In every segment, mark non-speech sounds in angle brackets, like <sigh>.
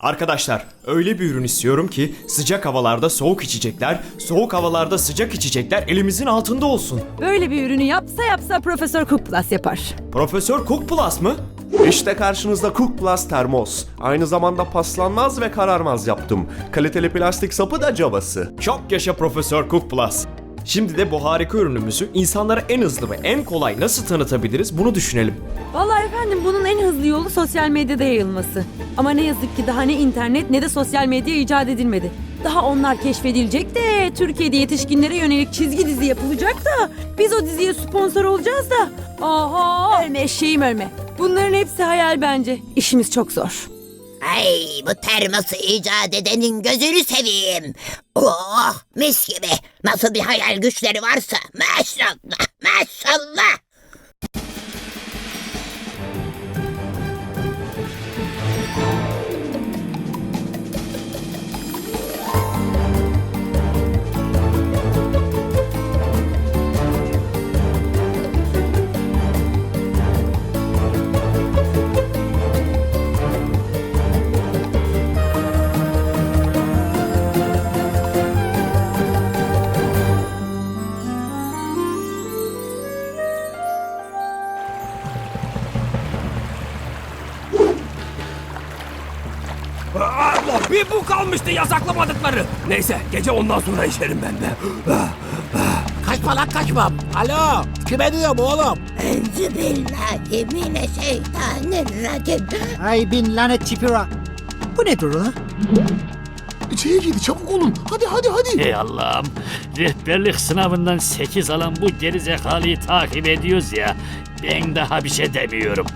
Arkadaşlar öyle bir ürün istiyorum ki sıcak havalarda soğuk içecekler, soğuk havalarda sıcak içecekler elimizin altında olsun. Böyle bir ürünü yapsa yapsa Profesör Cook Plus yapar. Profesör Cook Plus mı? İşte karşınızda Cook Plus termos. Aynı zamanda paslanmaz ve kararmaz yaptım. Kaliteli plastik sapı da cabası. Çok yaşa Profesör Cook Plus. Şimdi de bu harika ürünümüzü insanlara en hızlı ve en kolay nasıl tanıtabiliriz bunu düşünelim. Vallahi efendim bunun en hızlı yolu sosyal medyada yayılması. Ama ne yazık ki daha ne internet ne de sosyal medya icat edilmedi. Daha onlar keşfedilecek de Türkiye'de yetişkinlere yönelik çizgi dizi yapılacak da biz o diziye sponsor olacağız da. Aha ölme eşeğim ölme. Bunların hepsi hayal bence. İşimiz çok zor. Ay bu termosu icat edenin gözünü seveyim. Oh mis gibi. Nasıl bir hayal güçleri varsa maşallah maşallah. Kalmıştı yasaklamadıkları. Neyse gece ondan sonra içerim ben de. Kaçma lan kaçma. Alo. Kime diyorum oğlum? Enzübillahimineşşeytanirracim. Ay bin lanet çipira. Bu nedir lan? İçeri girdi çabuk olun. Hadi hadi hadi. Ey Allah'ım. Rehberlik sınavından 8 alan bu gerizekalıyı takip ediyoruz ya. Ben daha bir şey demiyorum.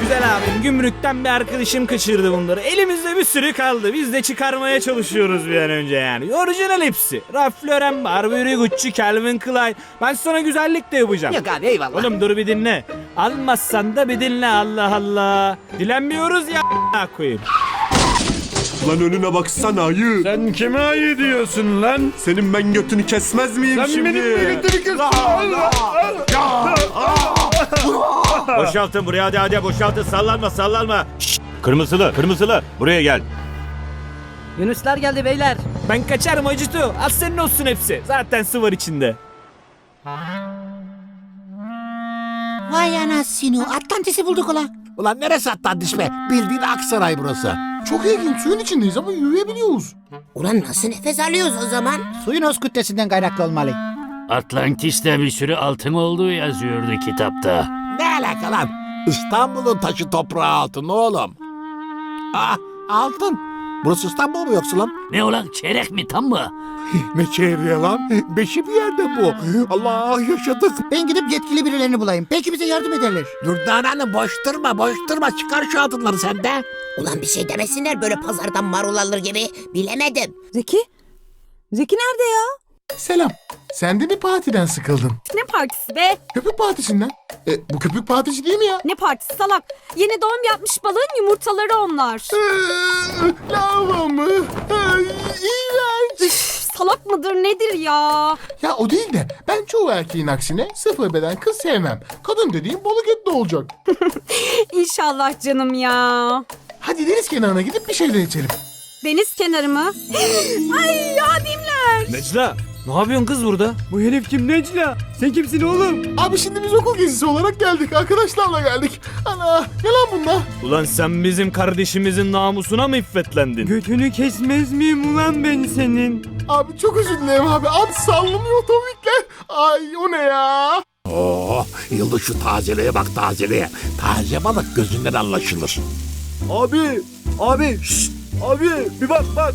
Güzel abim gümrükten bir arkadaşım kaçırdı bunları. Elimizde bir sürü kaldı. Biz de çıkarmaya çalışıyoruz bir an önce yani. Orijinal hepsi. Ralph Lauren, Burberry, Gucci, Calvin Klein. Ben sana güzellik de yapacağım. Yok abi eyvallah. Oğlum dur bir dinle. Almazsan da bir dinle Allah Allah. Dilenmiyoruz ya koyayım. Lan önüne baksana ayı. Sen kime ayı diyorsun lan? Senin ben götünü kesmez miyim şimdi? Boşaltın buraya hadi hadi boşaltın sallanma sallanma. Şşt, kırmızılı kırmızılı buraya gel. Yunuslar geldi beyler. Ben kaçarım acıtı. Az senin olsun hepsi. Zaten su var içinde. Vay anasını. Atlantis'i bulduk ulan. Ulan neresi Atlantis be? Bildiğin Aksaray burası. Çok ilginç suyun içindeyiz ama yürüyebiliyoruz. Ulan nasıl nefes alıyoruz o zaman? Suyun öz kütlesinden kaynaklı olmalı. Atlantis'te bir sürü altın olduğu yazıyordu kitapta. Ne alaka lan? İstanbul'un taşı toprağı altın oğlum. Ah altın. Burası İstanbul mu yoksa lan? Ne olan çeyrek mi tam mı? <laughs> Ne çevre lan? Beşi bir yerde bu. Allah yaşadık. Ben gidip yetkili birilerini bulayım. Belki bize yardım ederler. Dürdan Hanım boş durma boş durma. Çıkar şu altınları sen de. Ulan bir şey demesinler böyle pazardan marul alır gibi. Bilemedim. Zeki? Zeki nerede ya? Selam. Sen de mi partiden sıkıldın? Ne partisi be? Köpük partisinden. E, bu köpük partisi değil mi ya? Ne partisi salak? Yeni doğum yapmış balığın yumurtaları onlar. Eee, Lava mı? Ay, iğrenç. Üf, salak mıdır nedir ya? Ya o değil de ben çoğu erkeğin aksine sıfır beden kız sevmem. Kadın dediğim balık etli olacak. <laughs> İnşallah canım ya. Hadi deniz kenarına gidip bir şeyler içelim. Deniz kenarı mı? <gasps> Ay Ademler. Necla ne yapıyorsun kız burada? Bu herif kim Necla? Sen kimsin oğlum? Abi şimdi biz okul gezisi olarak geldik. Arkadaşlarla geldik. Ana ne lan bunlar? Ulan sen bizim kardeşimizin namusuna mı iffetlendin? Götünü kesmez miyim ulan ben senin? Abi çok özür dilerim abi. Abi sallanıyor otomatikler. Ay o ne ya? Oo, yıldız şu tazeliğe bak tazeliğe. Taze balık gözünden anlaşılır. Abi abi şşt, abi bir bak bak.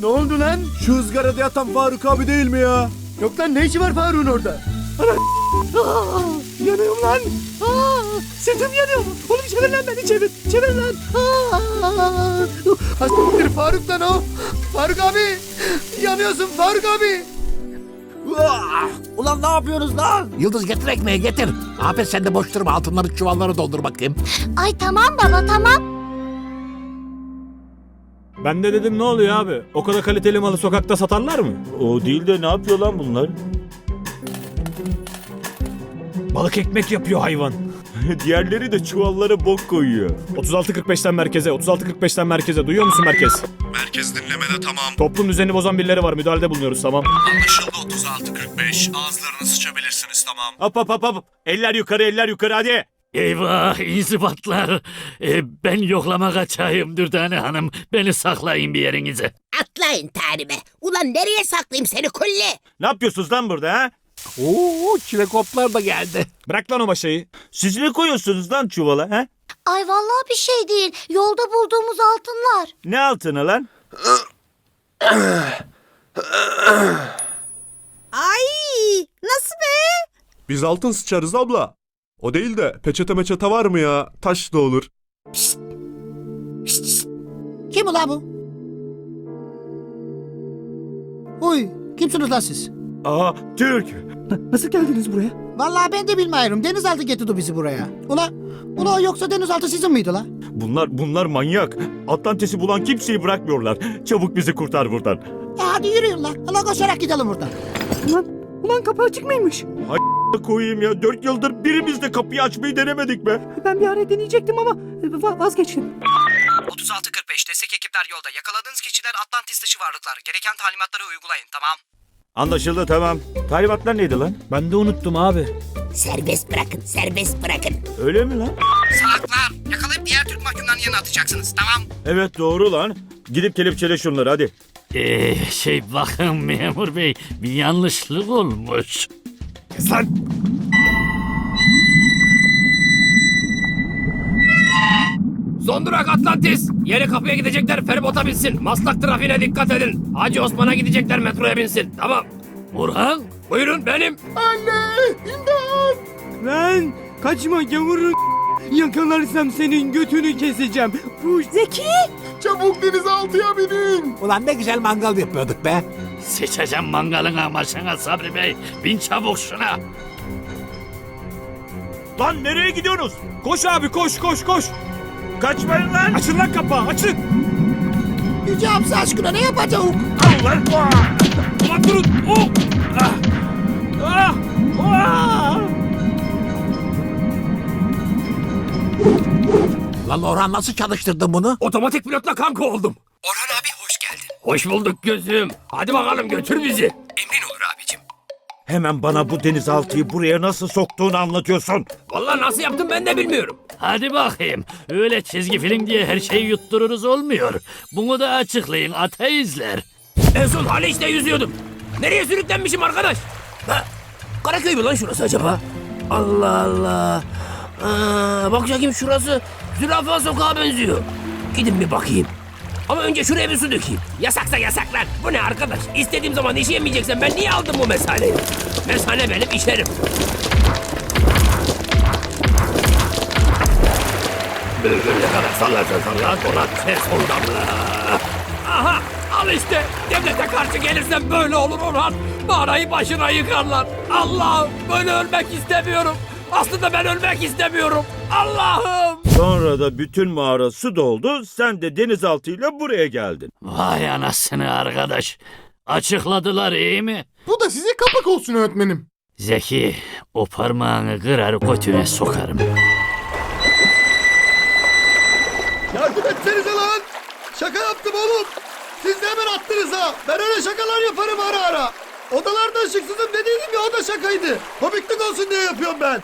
Ne oldu lan? Şu ızgarada yatan Faruk abi değil mi ya? Yok lan ne işi var Faruk'un orada? Ana Aa, yanıyorum lan. Aa, sırtım yanıyor. Oğlum çevir lan beni çevir. Çevir lan. Hastiktir Faruk lan o. Faruk abi. Yanıyorsun Faruk abi. Ulan ne yapıyorsunuz lan? Yıldız getir ekmeği getir. Afet sen de boş durma altınları çuvallara doldur bakayım. Ay tamam baba tamam. Ben de dedim ne oluyor abi? O kadar kaliteli malı sokakta satarlar mı? O değil de ne yapıyor lan bunlar? Balık ekmek yapıyor hayvan. <laughs> Diğerleri de çuvallara bok koyuyor. 36.45'ten merkeze, 36.45'ten merkeze. Duyuyor musun merkez? Merkez dinlemede tamam. Toplum düzenini bozan birileri var. Müdahalede bulunuyoruz tamam. Anlaşıldı 36-45. Ağızlarını sıçabilirsiniz tamam. Hop hop hop hop. Eller yukarı eller yukarı hadi. Eyvah inzibatlar. E, ben yoklama kaçayım Dürdane Hanım. Beni saklayın bir yerinize. Atlayın terime. Ulan nereye saklayayım seni kulli? Ne yapıyorsunuz lan burada ha? Oo çilekoplar da geldi. Bırak lan o maşayı. Siz ne koyuyorsunuz lan çuvala ha? Ay vallahi bir şey değil. Yolda bulduğumuz altınlar. Ne altını lan? Ay nasıl be? Biz altın sıçarız abla. O değil de peçete meçete var mı ya? Taş da olur. Kim ula bu? Uy kimsiniz lan siz? Aa Türk. Nasıl geldiniz buraya? Vallahi ben de bilmiyorum. Denizaltı getirdi bizi buraya. Ula, ula yoksa denizaltı sizin miydi la? Bunlar bunlar manyak. Atlantis'i bulan kimseyi bırakmıyorlar. Çabuk bizi kurtar buradan. E hadi yürüyün la. Ula koşarak gidelim buradan. Ulan, ulan kapı açık mıymış? Koyayım ya. Dört yıldır birimiz de kapıyı açmayı denemedik be. Ben bir ara deneyecektim ama e, va- vazgeçtim. 36.45 destek ekipler yolda. Yakaladığınız kişiler Atlantis dışı varlıklar. Gereken talimatları uygulayın tamam. Anlaşıldı tamam. Talimatlar neydi lan? Ben de unuttum abi. Serbest bırakın serbest bırakın. Öyle mi lan? Salaklar yakalayıp diğer Türk mahkumlarının yanına atacaksınız tamam. Evet doğru lan. Gidip kelepçele şunları hadi. E, şey bakın memur bey bir yanlışlık olmuş. Lan! Son durak Atlantis. Yeni kapıya gidecekler feribota binsin. Maslak trafiğine dikkat edin. Hacı Osman'a gidecekler metroya binsin. Tamam. Burhan Buyurun benim. Lan kaçma gavurun yakalarsam senin götünü keseceğim. Bu Zeki! Çabuk denizaltıya binin. Ulan ne güzel mangal yapıyorduk be. Seçeceğim mangalına maşına Sabri Bey. Bin çabuk şuna. Lan nereye gidiyorsunuz? Koş abi koş koş koş. Kaçmayın lan! Açın lan kapağı açın. Yüce Hamza aşkına ne yapacağız? Lan! Ulan durun. Oh! Ah! Ah! Ah! Lan Orhan nasıl çalıştırdın bunu? Otomatik pilotla kanka oldum. Hoş bulduk gözüm. Hadi bakalım götür bizi. Emrin olur abicim. Hemen bana bu denizaltıyı buraya nasıl soktuğunu anlatıyorsun. Vallahi nasıl yaptım ben de bilmiyorum. Hadi bakayım. Öyle çizgi film diye her şeyi yuttururuz olmuyor. Bunu da açıklayın ateizler. En son Haliç'te yüzüyordum. Nereye sürüklenmişim arkadaş? Ha? Karaköy mü lan şurası acaba? Allah Allah. Aa, bak bakayım şurası zürafa sokağa benziyor. Gidin bir bakayım. Ama önce şuraya bir su dökeyim. Yasaksa yasak lan. Bu ne arkadaş? İstediğim zaman işeyemeyeceksen ben niye aldım bu mesaneyi? Mesane benim işlerim. Bülbül ne kadar sallarsa sallar donat ses ondamla. Aha al işte devlete karşı gelirsen böyle olur Orhan. Mağarayı başına yıkarlar. Allah'ım böyle ölmek istemiyorum. Aslında ben ölmek istemiyorum. Allah'ım. Sonra da bütün mağara su doldu. Sen de denizaltıyla buraya geldin. Vay anasını arkadaş. Açıkladılar iyi mi? Bu da size kapak olsun öğretmenim. Zeki o parmağını kırar götüne sokarım. Yardım etsenize lan. Şaka yaptım oğlum. Siz de hemen attınız ha. Ben öyle şakalar yaparım ara ara. Odalarda ışıksızım dediydim ya o da şakaydı. Komiklik olsun diye yapıyorum ben.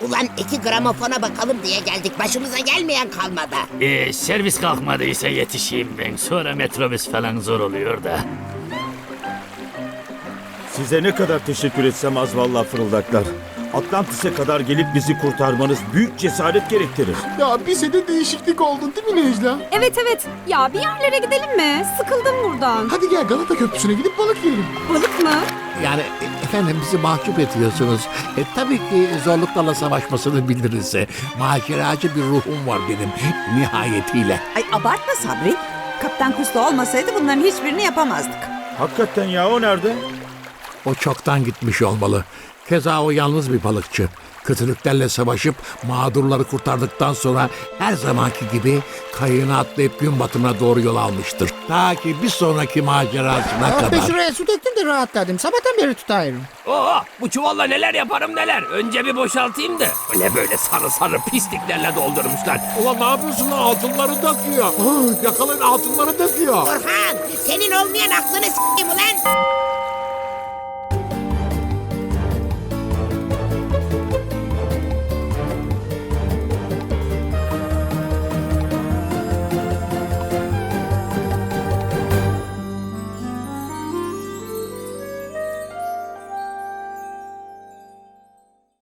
Ulan iki gramofona bakalım diye geldik. Başımıza gelmeyen kalmadı. Ee, servis kalkmadıysa yetişeyim ben. Sonra metrobüs falan zor oluyor da. Size ne kadar teşekkür etsem az vallahi fırıldaklar. Atlantis'e kadar gelip bizi kurtarmanız büyük cesaret gerektirir. Ya bize de değişiklik oldu değil mi Necla? Evet evet. Ya bir yerlere gidelim mi? Sıkıldım buradan. Hadi gel Galata Köprüsü'ne gidip balık yiyelim. Balık mı? Yani efendim bizi mahcup ediyorsunuz. E, tabii ki zorluklarla savaşmasını biliriz. E, Maceracı bir ruhum var benim nihayetiyle. Ay abartma Sabri. Kaptan Kusto olmasaydı bunların hiçbirini yapamazdık. Hakikaten ya o nerede? O çoktan gitmiş olmalı. Keza o yalnız bir balıkçı. Kötülüklerle savaşıp mağdurları kurtardıktan sonra her zamanki gibi kayığına atlayıp gün batımına doğru yol almıştır. Ta ki bir sonraki macerasına kadar. şuraya su döktüm de rahatladım. Sabahtan beri tutuyorum. Oo, bu çuvalla neler yaparım neler. Önce bir boşaltayım da. Ne böyle sarı sarı pisliklerle doldurmuşlar. Ulan ne yapıyorsun lan altınları döküyor. Yakalayın altınları döküyor. Orhan senin olmayan aklını s**eyim ulan.